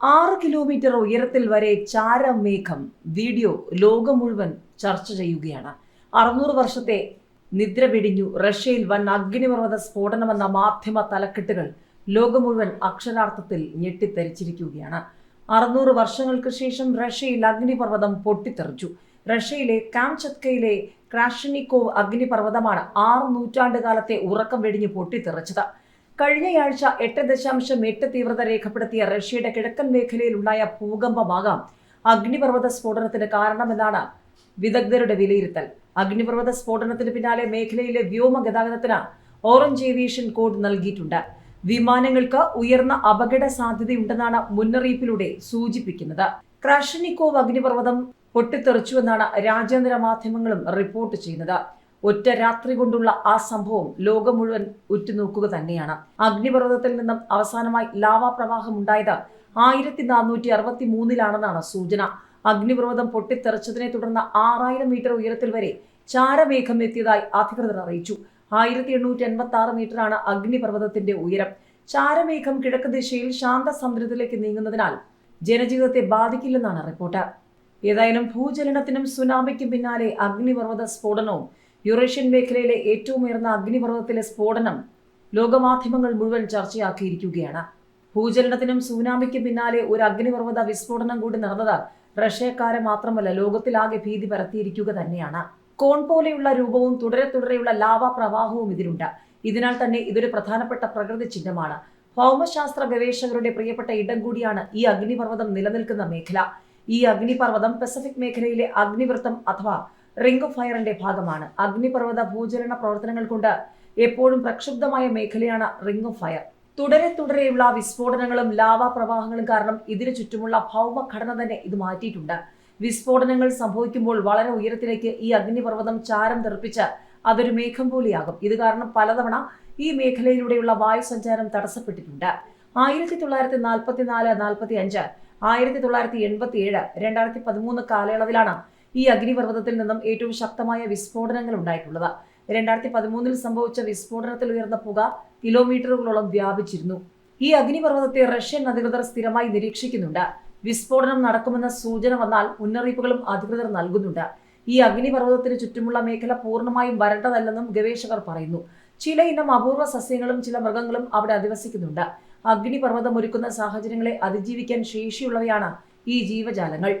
ആറ് കിലോമീറ്റർ ഉയരത്തിൽ വരെ ചാരമേഘം വീഡിയോ ലോകം മുഴുവൻ ചർച്ച ചെയ്യുകയാണ്. അറുന്നൂറ് വർഷത്തെ നിദ്ര പിടിഞ്ഞു റഷ്യയിൽ വൻ അഗ്നിപർവത സ്ഫോടനമെന്ന മാധ്യമ തലക്കെട്ടുകൾ ലോകം മുഴുവൻ അക്ഷരാർത്ഥത്തിൽ ഞെട്ടിത്തരിച്ചിരിക്കുകയാണ് അറുന്നൂറ് വർഷങ്ങൾക്ക് ശേഷം റഷ്യയിൽ അഗ്നിപർവതം പൊട്ടിത്തെറിച്ചു. റഷ്യയിലെ കാംചത്കയിലെ ക്രാഷനിക്കോവ് അഗ്നിപർവതമാണ് ആറ് നൂറ്റാണ്ട് കാലത്തെ ഉറക്കം വെടിഞ്ഞ് പൊട്ടിത്തെറിച്ചത്. കഴിഞ്ഞയാഴ്ച എട്ട് ദശാംശം എട്ട് തീവ്രത രേഖപ്പെടുത്തിയ റഷ്യയുടെ കിഴക്കൻ മേഖലയിലുണ്ടായ ഭൂകമ്പമാകാം അഗ്നിപർവത സ്ഫോടനത്തിന് കാരണമെന്നാണ് വിദഗ്ധരുടെ വിലയിരുത്തൽ. അഗ്നിപർവത സ്ഫോടനത്തിന് പിന്നാലെ മേഖലയിലെ വ്യോമ ഗതാഗതത്തിന് ഓറഞ്ച് ഏവിയേഷൻ കോഡ് നൽകിയിട്ടുണ്ട്. വിമാനങ്ങൾക്ക് ഉയർന്ന അപകട സാധ്യതയുണ്ടെന്നാണ് മുന്നറിയിപ്പിലൂടെ സൂചിപ്പിക്കുന്നത്. ക്രാഷനിക്കോവ് അഗ്നിപർവതം പൊട്ടിത്തെറിച്ചുവെന്നാണ് രാജ്യാന്തര മാധ്യമങ്ങളും റിപ്പോർട്ട് ചെയ്യുന്നത്. ഒറ്റ രാത്രി കൊണ്ടുള്ള ആ സംഭവം ലോകം മുഴുവൻ ഉറ്റുനോക്കുക തന്നെയാണ്. അഗ്നിപർവതത്തിൽ നിന്നും അവസാനമായി ലാവാ പ്രവാഹം ഉണ്ടായത് ആയിരത്തി നാനൂറ്റി അറുപത്തി മൂന്നിലാണെന്നാണ് സൂചന. അഗ്നിപർവതം പൊട്ടിത്തെറിച്ചതിനെ തുടർന്ന് ആറായിരം മീറ്റർ ഉയരത്തിൽ വരെ ചാരമേഘം എത്തിയതായി അധികൃതർ അറിയിച്ചു. ആയിരത്തി എണ്ണൂറ്റി എൺപത്തി ആറ് മീറ്ററാണ് അഗ്നിപർവതത്തിന്റെ ഉയരം. ചാരമേഘം കിഴക്ക് ദിശയിൽ ശാന്ത സമുദ്രത്തിലേക്ക് നീങ്ങുന്നതിനാൽ ജനജീവിതത്തെ ബാധിക്കില്ലെന്നാണ് റിപ്പോർട്ട്. ഏതായാലും ഭൂചലനത്തിനും സുനാമിക്കും പിന്നാലെ അഗ്നിപർവത സ്ഫോടനവും യുറേഷ്യൻ മേഖലയിലെ ഏറ്റവും ഉയർന്ന അഗ്നിപർവതത്തിലെ സ്ഫോടനം ലോകമാധ്യമങ്ങൾ മുഴുവൻ ചർച്ചയാക്കിയിരിക്കുകയാണ്. ഭൂചലനത്തിനും സുനാമിക്കും പിന്നാലെ ഒരു അഗ്നിപർവത വിസ്ഫോടനം കൂടി നടന്നത് റഷ്യക്കാരെ മാത്രമല്ല ലോകത്തിലാകെ ഭീതി പരത്തിയിരിക്കുക തന്നെയാണ്. കോൺ പോലെയുള്ള രൂപവും തുടരെ തുടരെയുള്ള ലാവ പ്രവാഹവും ഇതിലുണ്ട്. ഇതിനാൽ തന്നെ ഇതൊരു പ്രധാനപ്പെട്ട പ്രകൃതി ചിഹ്നമാണ്. ഭൗമശാസ്ത്ര ഗവേഷകരുടെ പ്രിയപ്പെട്ട ഇടം കൂടിയാണ് ഈ അഗ്നിപർവതം നിലനിൽക്കുന്ന മേഖല. ഈ അഗ്നിപർവതം പസഫിക് മേഖലയിലെ അഗ്നിവൃത്തം അഥവാ റിംഗ് ഓഫ് ഫയറിന്റെ ഭാഗമാണ്. അഗ്നിപർവത ഭൂചലന പ്രവർത്തനങ്ങൾ കൊണ്ട് എപ്പോഴും പ്രക്ഷുബ്ധമായ മേഖലയാണ് റിംഗ് ഓഫ് ഫയർ തുടരെ തുടരെയുള്ള വിസ്ഫോടനങ്ങളും ലാവാ പ്രവാഹങ്ങളും കാരണം ഇതിനു ചുറ്റുമുള്ള ഭൗമഘടന തന്നെ ഇത് മാറ്റിയിട്ടുണ്ട്. വിസ്ഫോടനങ്ങൾ സംഭവിക്കുമ്പോൾ വളരെ ഉയരത്തിലേക്ക് ഈ അഗ്നിപർവതം ചാരം തെറിപ്പിച്ച് അതൊരു മേഘം പോലെയാകും. ഇത് കാരണം പലതവണ ഈ മേഖലയിലൂടെയുള്ള വായു സഞ്ചാരം തടസ്സപ്പെട്ടിട്ടുണ്ട്. ആയിരത്തി തൊള്ളായിരത്തി നാൽപ്പത്തി നാല് നാൽപ്പത്തി അഞ്ച് ആയിരത്തി തൊള്ളായിരത്തി എൺപത്തി ഏഴ് രണ്ടായിരത്തി പതിമൂന്ന് കാലയളവിലാണ് ഈ അഗ്നിപർവതത്തിൽ നിന്നും ഏറ്റവും ശക്തമായ വിസ്ഫോടനങ്ങൾ ഉണ്ടായിട്ടുള്ളത്. രണ്ടായിരത്തി പതിമൂന്നിൽ സംഭവിച്ച വിസ്ഫോടനത്തിൽ ഉയർന്ന പുക കിലോമീറ്ററുകളോളം വ്യാപിച്ചിരുന്നു. ഈ അഗ്നിപർവതത്തെ റഷ്യൻ അധികൃതർ സ്ഥിരമായി നിരീക്ഷിക്കുന്നുണ്ട്. വിസ്ഫോടനം നടക്കുമെന്ന സൂചന വന്നാൽ മുന്നറിയിപ്പുകളും അധികൃതർ നൽകുന്നുണ്ട്. ഈ അഗ്നിപർവതത്തിന് ചുറ്റുമുള്ള മേഖല പൂർണമായും വരണ്ടതല്ലെന്നും ഗവേഷകർ പറയുന്നു. ചില ഇനം അപൂർവ സസ്യങ്ങളും ചില മൃഗങ്ങളും അവിടെ അധിവസിക്കുന്നുണ്ട്. അഗ്നിപർവതം ഒരുക്കുന്ന സാഹചര്യങ്ങളെ അതിജീവിക്കാൻ ശേഷിയുള്ളവയാണ് ഈ ജീവജാലങ്ങൾ.